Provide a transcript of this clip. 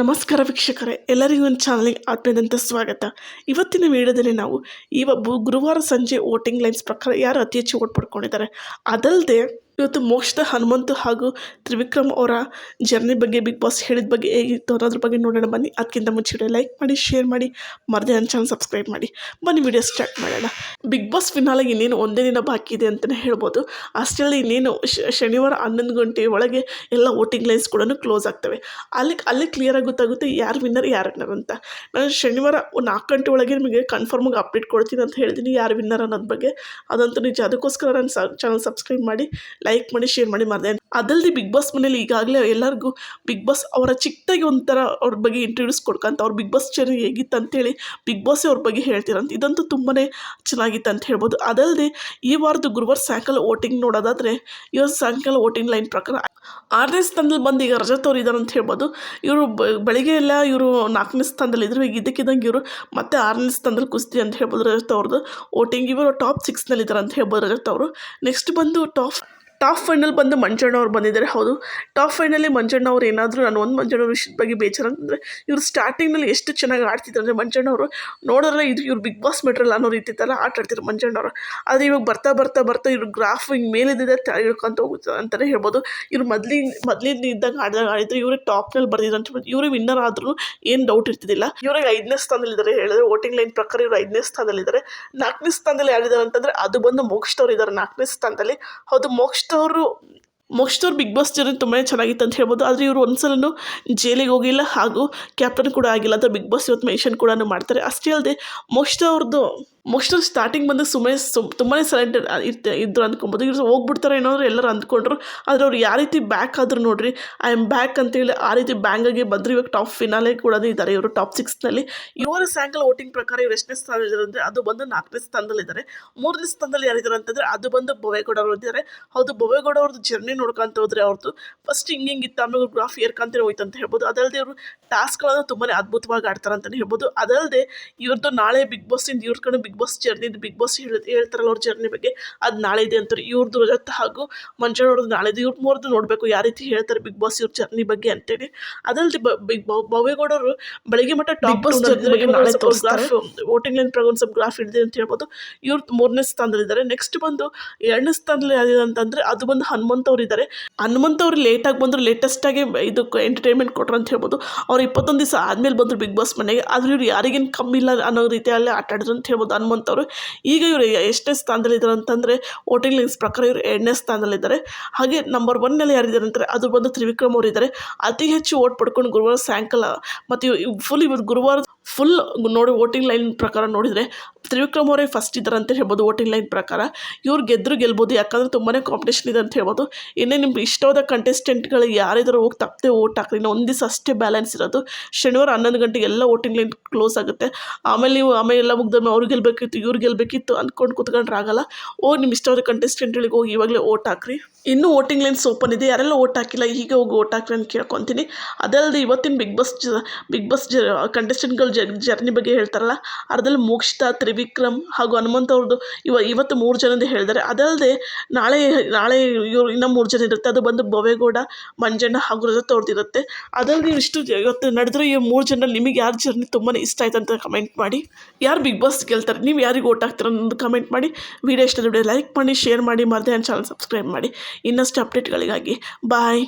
ನಮಸ್ಕಾರ ವೀಕ್ಷಕರೇ, ಎಲ್ಲರಿಗೂ ಒಂದು ಚಾನಲ್ಗೆ ಆತ್ಮೀಯದಂತ ಸ್ವಾಗತ. ಇವತ್ತಿನ ವಿಡಿಯೋದಲ್ಲಿ ನಾವು ಇವ ಗುರುವಾರ ಸಂಜೆ ವೋಟಿಂಗ್ ಲೈನ್ಸ್ ಪ್ರಕಾರ ಯಾರು ಅತಿ ಹೆಚ್ಚು ಓಟ್ ಪಡ್ಕೊಂಡಿದ್ದಾರೆ? ಅದಲ್ಲದೆ ಇವತ್ತು ಮೋಕ್ಷದ ಹನುಮಂತು ಹಾಗೂ ತ್ರಿವಿಕ್ರಮ್ ಅವರ ಜರ್ನಿ ಬಗ್ಗೆ ಬಿಗ್ ಬಾಸ್ ಹೇಳಿದ ಬಗ್ಗೆ ಹೇಗಿತ್ತು ಅನ್ನೋದ್ರ ಬಗ್ಗೆ ನೋಡೋಣ ಬನ್ನಿ. ಅದಕ್ಕಿಂತ ಮುಂಚೆ ಲೈಕ್ ಮಾಡಿ ಶೇರ್ ಮಾಡಿ, ಮರದೇ ನನ್ನ ಚಾನಲ್ ಸಬ್ಸ್ಕ್ರೈಬ್ ಮಾಡಿ. ಬನ್ನಿ ವಿಡಿಯೋ ಸ್ಟಾರ್ಟ್ ಮಾಡೋಣ. ಬಿಗ್ ಬಾಸ್ ಫಿನಾಲೆಗೆ ಇನ್ನೇನು ಒಂದೇ ದಿನ ಬಾಕಿ ಇದೆ ಅಂತಲೇ ಹೇಳ್ಬೋದು. ಅಷ್ಟರಲ್ಲಿ ಇನ್ನೇನು ಶನಿವಾರ ಹನ್ನೊಂದು ಗಂಟೆ ಒಳಗೆ ಎಲ್ಲ ವೋಟಿಂಗ್ ಲೈನ್ಸ್ ಕೂಡ ಕ್ಲೋಸ್ ಆಗ್ತವೆ. ಅಲ್ಲಿ ಅಲ್ಲಿ ಕ್ಲಿಯರಾಗಿ ಗೊತ್ತಾಗುತ್ತೆ ಯಾರು ವಿನ್ನರ್ ಯಾರು ವಿನ್ನರ್ ಅಂತ. ನಾನು ಶನಿವಾರ ನಾಲ್ಕು ಗಂಟೆ ಒಳಗೆ ನಿಮಗೆ ಕನ್ಫರ್ಮಾಗಿ ಅಪ್ಡೇಟ್ ಕೊಡ್ತೀನಿ ಅಂತ ಹೇಳ್ತೀನಿ ಯಾರು ವಿನ್ನರ್ ಅನ್ನೋದ್ರ ಬಗ್ಗೆ. ಅದಂತೂ ನಿಜ. ಅದಕ್ಕೋಸ್ಕರ ನನ್ನ ಚಾನಲ್ ಸಬ್ಸ್ಕ್ರೈಬ್ ಮಾಡಿ ಲೈಕ್ ಮಾಡಿ ಶೇರ್ ಮಾಡಿ ಮಾಡಿದೆ. ಅದಲ್ಲದೆ ಬಿಗ್ ಬಾಸ್ ಮನೇಲಿ ಈಗಾಗಲೇ ಎಲ್ಲರಿಗೂ ಬಿಗ್ ಬಾಸ್ ಅವರ ಚಿಕ್ಕದಾಗಿ ಒಂಥರ ಅವ್ರ ಬಗ್ಗೆ ಇಂಟ್ರೊಡ್ಯೂಸ್ ಕೊಡ್ಕಂತ ಅವ್ರ ಬಿಗ್ ಬಾಸ್ ಚೇರ್ ಹೇಗಿತ್ತು ಅಂತೇಳಿ ಬಿಗ್ ಬಾಸ್ ಅವ್ರ ಬಗ್ಗೆ ಹೇಳ್ತೀರಂತ. ಇದಂತೂ ತುಂಬಾ ಚೆನ್ನಾಗಿತ್ತು ಅಂತ ಹೇಳ್ಬೋದು. ಅದಲ್ಲದೆ ಈ ವಾರದ ಗುರುವಾರ ಸಾಯಂಕಾಲ ವೋಟಿಂಗ್ ನೋಡೋದಾದರೆ ಇವತ್ತು ಸಾಯಂಕಾಲ ವೋಟಿಂಗ್ ಲೈನ್ ಪ್ರಕಾರ ಆರನೇ ಸ್ಥಾನದಲ್ಲಿ ಬಂದು ಈಗ ರಜತ್ ಅವ್ರು ಇದ್ದಾರೆ ಅಂತ ಹೇಳ್ಬೋದು. ಇವರು ಬೆಳಿಗ್ಗೆ ಎಲ್ಲ ಇವರು ನಾಲ್ಕನೇ ಸ್ಥಾನದಲ್ಲಿ ಇದ್ರು, ಈಗ ಇದಕ್ಕಿದ್ದಂಗೆ ಇವರು ಮತ್ತೆ ಆರನೇ ಸ್ಥಾನದಲ್ಲಿ ಕುಸ್ತಿ ಅಂತ ಹೇಳ್ಬೋದು ರಜತ್ ಅವ್ರದ್ದು ವೋಟಿಂಗ್ ಇವರು ಟಾಪ್ ಸಿಕ್ಸ್ನಲ್ಲಿ ಇದ್ದಾರೆ ಅಂತ ಹೇಳ್ಬೋದು ರಜತ್ ಅವರು. ನೆಕ್ಸ್ಟ್ ಬಂದು ಟಾಪ್ ಟಾಪ್ ಫೈನಲ್ ಬಂದು ಮಂಜಣ್ಣ ಅವ್ರು ಬಂದಿದ್ದಾರೆ, ಹೌದು. ಟಾಪ್ ಫೈನಲ್ಲಿ ಮಂಜಣ್ಣ ಅವ್ರು ಏನಾದರೂ ನಾನು ಒಂದು ಮಂಜಣ್ಣ ವಿಷಯದ ಬಗ್ಗೆ ಬೇಜಾರು ಅಂತಂದರೆ ಇವರು ಸ್ಟಾರ್ಟಿಂಗ್ನಲ್ಲಿ ಎಷ್ಟು ಚೆನ್ನಾಗಿ ಆಡ್ತಿದ್ರು ಅಂದರೆ ಮಂಜಣ್ಣ ಅವರು ನೋಡಿದ್ರೆ ಇದು ಇವ್ರು ಬಿಗ್ ಬಾಸ್ ಮೆಟ್ರಲ್ ಅನ್ನೋ ರೀತಿ ಥರ ಆಟ ಆಡ್ತಿದ್ರು ಮಂಜಣ್ಣ ಅವರು. ಆದರೆ ಇವಾಗ ಬರ್ತಾ ಬರ್ತಾ ಬರ್ತಾ ಇವ್ರ ಗ್ರಾಫ್ ಹಿಂಗೆ ಮೇಲಿದ್ದಿದೆ ಕೆಳಗೆ ಇಳ್ಕೊಂತ ಹೋಗುತ್ತೆ ಅಂತಲೇ ಹೇಳ್ಬೋದು. ಇವ್ರು ಮೊದಲಿನ, ಮೊದ್ಲಿಂದ ಇದ್ದಾಗ ಆಡಿದಾಗ ಆಡಿದ್ರು ಇವರೇ ಟಾಪ್ನಲ್ಲಿ ಬರ್ದಿದ್ರು ಅಂತ ಇವರು ವಿನ್ನರ್ ಆದ್ರೂ ಏನು ಡೌಟ್ ಇರ್ತಿದ್ದಿಲ್ಲ. ಇವ್ರಿಗೆ ಐದನೇ ಸ್ಥಾನದಲ್ಲಿದ್ದಾರೆ, ಹೇಳಿದ್ರೆ ವೋಟಿಂಗ್ ಲೈನ್ ಪ್ರಕಾರ ಇವರು ಐದನೇ ಸ್ಥಾನದಲ್ಲಿದ್ದಾರೆ. ನಾಲ್ಕನೇ ಸ್ಥಾನದಲ್ಲಿ ಯಾರಿದ್ದಾರೆ ಅಂತಂದರೆ ಅದು ಬಂದು ಮೋಕ್ಷದವ್ರು ಇದ್ದಾರೆ ನಾಲ್ಕನೇ ಸ್ಥಾನದಲ್ಲಿ. ಹೌದು ಮೋಕ್ಷದವರು ಮೋಕ್ಷದವ್ರು ಬಿಗ್ ಬಾಸ್ ಜರ್ನಿ ತುಂಬಾ ಚೆನ್ನಾಗಿತ್ತು ಅಂತ ಹೇಳ್ಬೋದು. ಆದರೆ ಇವರು ಒಂದ್ಸಲೂ ಜೈಲಿಗೆ ಹೋಗಿಲ್ಲ ಹಾಗೂ ಕ್ಯಾಪ್ಟನ್ ಕೂಡ ಆಗಿಲ್ಲ ಅಂತ ಬಿಗ್ ಬಾಸ್ ಇವತ್ತು ಮೆನ್ಷನ್ ಕೂಡ ಮಾಡ್ತಾರೆ. ಅಷ್ಟೇ ಅಲ್ಲದೆ ಮೋಕ್ಷದವ್ರದ್ದು ಮೋಕ್ಷದವ್ರು ಸ್ಟಾರ್ಟಿಂಗ್ ಬಂದು ಸುಮ್ಮನೆ ಸು ತುಂಬಾ ಸೈಲೆಂಟ್ ಇರ್ತ, ಇದ್ರು ಅಂದ್ಕೊಬೋದು. ಇವ್ರು ಹೋಗ್ಬಿಡ್ತಾರೆ ಏನೋ ಎಲ್ಲರೂ ಅಂದ್ಕೊಂಡ್ರು. ಆದರೆ ಅವ್ರು ಯಾವ ರೀತಿ ಬ್ಯಾಕ್ ಆದ್ರು ನೋಡಿರಿ ಐ ಆಮ್ ಬ್ಯಾಕ್ ಅಂತೇಳಿ ಆ ರೀತಿ ಬ್ಯಾಂಗಾಗಿ ಬಂದರು. ಇವಾಗ ಟಾಪ್ ಫಿನಾಲೆ ಕೂಡ ಇದ್ದಾರೆ ಇವರು ಟಾಪ್ ಸಿಕ್ಸ್ನಲ್ಲಿ ಇವರು ಸ್ಯಾಂಕಲ್ ವೋಟಿಂಗ್ ಪ್ರಕಾರ ಇವ್ರು ಎಷ್ಟನೇ ಸ್ಥಾನದಲ್ಲಿದ್ದಾರೆ ಅಂದರೆ ಅದು ಬಂದು ನಾಲ್ಕನೇ ಸ್ಥಾನದಲ್ಲಿದ್ದಾರೆ ಮೂರನೇ ಸ್ಥಾನದಲ್ಲಿ ಯಾರಿದ್ದಾರೆ ಅಂತಂದರೆ ಅದು ಬಂದು ಬೊವೇಗೌಡ ಅವರು ಇದ್ದಾರೆ ಹೌದು ಬೊವೇಗೌಡ ಅವ್ರದ್ದು ಜರ್ನಿ ನೋಡ್ಕೊಂತ ಹೋದ್ರೆ ಅವ್ರದ್ದು ಫಸ್ಟ್ ಹಿಂಗೆ ಹಿಂಗಿತ್ತು ಆಮೇಲೆ ಗ್ರಾಫ್ ಏರ್ಕಂತಲೇ ಹೋಯ್ತು ಅಂತ ಹೇಳ್ಬೋದು. ಅದಲ್ಲದೆ ಇವರು ಟಾಸ್ಕ್ಗಳನ್ನು ತುಂಬಾ ಅದ್ಭುತವಾಗಿ ಆಡ್ತಾರೆ ಅಂತಲೇ ಹೇಳ್ಬೋದು. ಅದಲ್ಲದೆ ಇವ್ರದ್ದು ನಾಳೆ ಬಿಗ್ ಬಾಸಿಂದ ಇವ್ರ ಕಡೆ big boss journey big boss ಹೇಳಿ ಹೇಳ್ತಾರಲ್ಲ ಅವ್ರ ಜರ್ನಿ ಬಗ್ಗೆ ಅದು ನಾಳೆ ಇದೆ ಅಂತಾರೆ. ಇವ್ರದ್ದು ರಜತ್ ಹಾಗೂ ಮಂಜಾಳ ಅವ್ರದ್ದು ನಾಳೆದು ಇವ್ರ ಮೂರದ್ದು ನೋಡಬೇಕು ಯಾವ ರೀತಿ ಹೇಳ್ತಾರೆ ಬಿಗ್ ಬಾಸ್ ಇವ್ರ ಜರ್ನಿ ಬಗ್ಗೆ ಅಂತೇಳಿ. ಅದಲ್ಲದೆ ಬಿಗ್ ಭವ್ಯಗೌಡರು ಬೆಳಗ್ಗೆ ಮಟ್ಟ ಟಾಪ್ ಬಾಸ್ ನಾಳೆ ತೋರಿಸ್ತಾರೆ. ವೋಟಿಂಗ್ ಲೈನ್ ಪ್ರಕಾರ ಒಂದು ಸ್ವಲ್ಪ ಗ್ರಾಫ್ ಹಿಡಿದೆ ಅಂತ ಹೇಳ್ಬೋದು. ಇವ್ರು ಮೂರನೇ ಸ್ಥಾನದಲ್ಲಿದ್ದಾರೆ. ನೆಕ್ಸ್ಟ್ ಬಂದು ಎರಡನೇ ಸ್ಥಾನದಲ್ಲಿ ಯಾರಿದೆ ಅಂತಂದರೆ ಅದು ಬಂದು ಹನುಮಂತ್ ಅವ್ರು ಇದ್ದಾರೆ ಹನುಮಂತ್ ಅವ್ರು ಲೇಟಾಗಿ ಬಂದರು ಲೇಟೆಸ್ಟಾಗಿ ಇದು ಎಂಟರ್ಟೈನ್ಮೆಂಟ್ ಕೊಟ್ರು ಅಂತ ಹೇಳ್ಬೋದು. ಅವ್ರು ಇಪ್ಪತ್ತೊಂದು ದಿವಸ ಆದಮೇಲೆ ಬಂದರು ಬಿಗ್ ಬಾಸ್ ಮನೆಗೆ. ಆದರೆ ಇವ್ರು ಯಾರಿಗೇನು ಕಮ್ಮಿ ಇಲ್ಲ ಅನ್ನೋ ರೀತಿಯಲ್ಲಿ ಆಟಾಡಿದ್ರು ಅಂತ ಹೇಳ್ಬೋದು. ಹನುಮಂತ್ ಅವರು ಈಗ ಇವರು ಎಷ್ಟನೇ ಸ್ಥಾನದಲ್ಲಿದ್ದಾರೆ ಅಂತಂದರೆ, ವೋಟಿಂಗ್ ಲಿಂಕ್ಸ್ ಪ್ರಕಾರ ಇವರು ಎರಡನೇ ಸ್ಥಾನದಲ್ಲಿದ್ದಾರೆ. ಹಾಗೆ ನಂಬರ್ ಒನ್ನಲ್ಲಿ ಯಾರಿದ್ದಾರೆ ಅಂತಾರೆ ಅದು ಬಂದು ತ್ರಿವಿಕ್ರಮ್ ಅವರು ಇದ್ದಾರೆ ಅತಿ ಹೆಚ್ಚು ಓಟ್ ಪಡ್ಕೊಂಡು ಗುರುವಾರ ಸಾಯಂಕಾಲ, ಮತ್ತು ಫುಲ್ ಇವತ್ತು ಗುರುವಾರ ಫುಲ್ ನೋಡಿ ವೋಟಿಂಗ್ ಲೈನ್ ಪ್ರಕಾರ ನೋಡಿದರೆ ತ್ರಿವಿಕ್ರಮ್ ಅವರೇ ಫಸ್ಟ್ ಇದ್ದಾರೆ ಅಂತ ಹೇಳ್ಬೋದು ವೋಟಿಂಗ್ ಲೈನ್ ಪ್ರಕಾರ. ಇವ್ರು ಗೆದ್ದರು ಗೆಲ್ಬೋದು, ಯಾಕಂದರೆ ತುಂಬಾ ಕಾಂಪಿಟೇಷನ್ ಇದೆ ಅಂತ ಹೇಳ್ಬೋದು. ಇನ್ನೇ ನಿಮ್ಗೆ ಇಷ್ಟವಾದ ಕಂಟೆಸ್ಟೆಂಟ್ಗಳು ಯಾರಿದ್ರು ಹೋಗಿ ತಪ್ಪದೆ ವೋಟ್ ಹಾಕ್ರಿ, ಇನ್ನು ಒಂದು ದಿವಸ ಅಷ್ಟೇ ಬ್ಯಾಲೆನ್ಸ್ ಇರೋದು. ಶನಿವಾರ ಹನ್ನೊಂದು ಗಂಟೆಗೆ ಎಲ್ಲ ವೋಟಿಂಗ್ ಲೈನ್ ಕ್ಲೋಸ್ ಆಗುತ್ತೆ. ಆಮೇಲೆ ನೀವು, ಆಮೇಲೆ ಎಲ್ಲ ಮುಗ್ದೊಮ್ಮೆ ಅವ್ರು ಗೆಲ್ಬೇಕಿತ್ತು, ಇವ್ರು ಗೆಲ್ಬೇಕಿತ್ತು ಅಂದ್ಕೊಂಡು ಕೂತ್ಕೊಂಡ್ರೆ ಆಗಲ್ಲ. ಓ ನಿಮ್ಮ ಇಷ್ಟವಾದ ಕಂಟೆಸ್ಟೆಂಟ್ಗಳಿಗೆ ಹೋಗಿ ಇವಾಗಲೇ ವೋಟ್ ಹಾಕ್ರಿ. ಇನ್ನೂ ವೋಟಿಂಗ್ ಲೈನ್ಸ್ ಓಪನ್ ಇದೆ, ಯಾರೆಲ್ಲ ವೋಟ್ ಹಾಕಿಲ್ಲ, ಹೀಗೆ ಹೋಗಿ ವೋಟ್ ಹಾಕ್ರಿ ಅಂತ ಕೇಳ್ಕೊತೀನಿ. ಅದಲ್ಲದೆ ಇವತ್ತಿನ ಬಿಗ್ ಬಾಸ್ ಬಿಗ್ ಬಾಸ್ ಜ ಜರ್ನಿ ಬಗ್ಗೆ ಹೇಳ್ತಾರಲ್ಲ ಅದ್ರಲ್ಲಿ ಮೋಕ್ಷಿತ, ತ್ರಿವಿಕ್ರಮ್ ಹಾಗೂ ಹನುಮಂತ ಅವ್ರದ್ದು ಇವ ಇವತ್ತು ಮೂರು ಜನದ ಹೇಳಿದ್ದಾರೆ ಅದಲ್ಲದೆ ನಾಳೆ ನಾಳೆ ಇವರು ಇನ್ನೂ ಮೂರು ಜನ ಇರುತ್ತೆ. ಅದು ಬಂದು ಬೊವೇಗೌಡ ಮಂಜಣ್ಣ ಹಾಗೂ ರಜತ್ ಅವ್ರದ್ದು ಇರುತ್ತೆ. ಅದಲ್ಲದೆ ಇಷ್ಟು ಇವತ್ತು ನಡೆದ್ರೆ ಈ ಮೂರು ಜನರಲ್ಲಿ ನಿಮಗೆ ಯಾರು ಜರ್ನಿ ತುಂಬಾ ಇಷ್ಟ ಆಯ್ತು ಅಂತ ಕಮೆಂಟ್ ಮಾಡಿ. ಯಾರು ಬಿಗ್ ಬಾಸ್ ಗೆಲ್ತಾರೆ, ನೀವು ಯಾರಿಗೆ ಓಟ್ ಹಾಕ್ತೀರ ಅನ್ನೋದು ಕಮೆಂಟ್ ಮಾಡಿ. ವಿಡಿಯೋ ಇಷ್ಟ ವಿಡಿಯೋ ಲೈಕ್ ಮಾಡಿ, ಶೇರ್ ಮಾಡಿ, ಮರದೇ ಚಾನಲ್ ಸಬ್ಸ್ಕ್ರೈಬ್ ಮಾಡಿ. ಇನ್ನಷ್ಟು ಅಪ್ಡೇಟ್ಗಳಿಗಾಗಿ ಬಾಯ್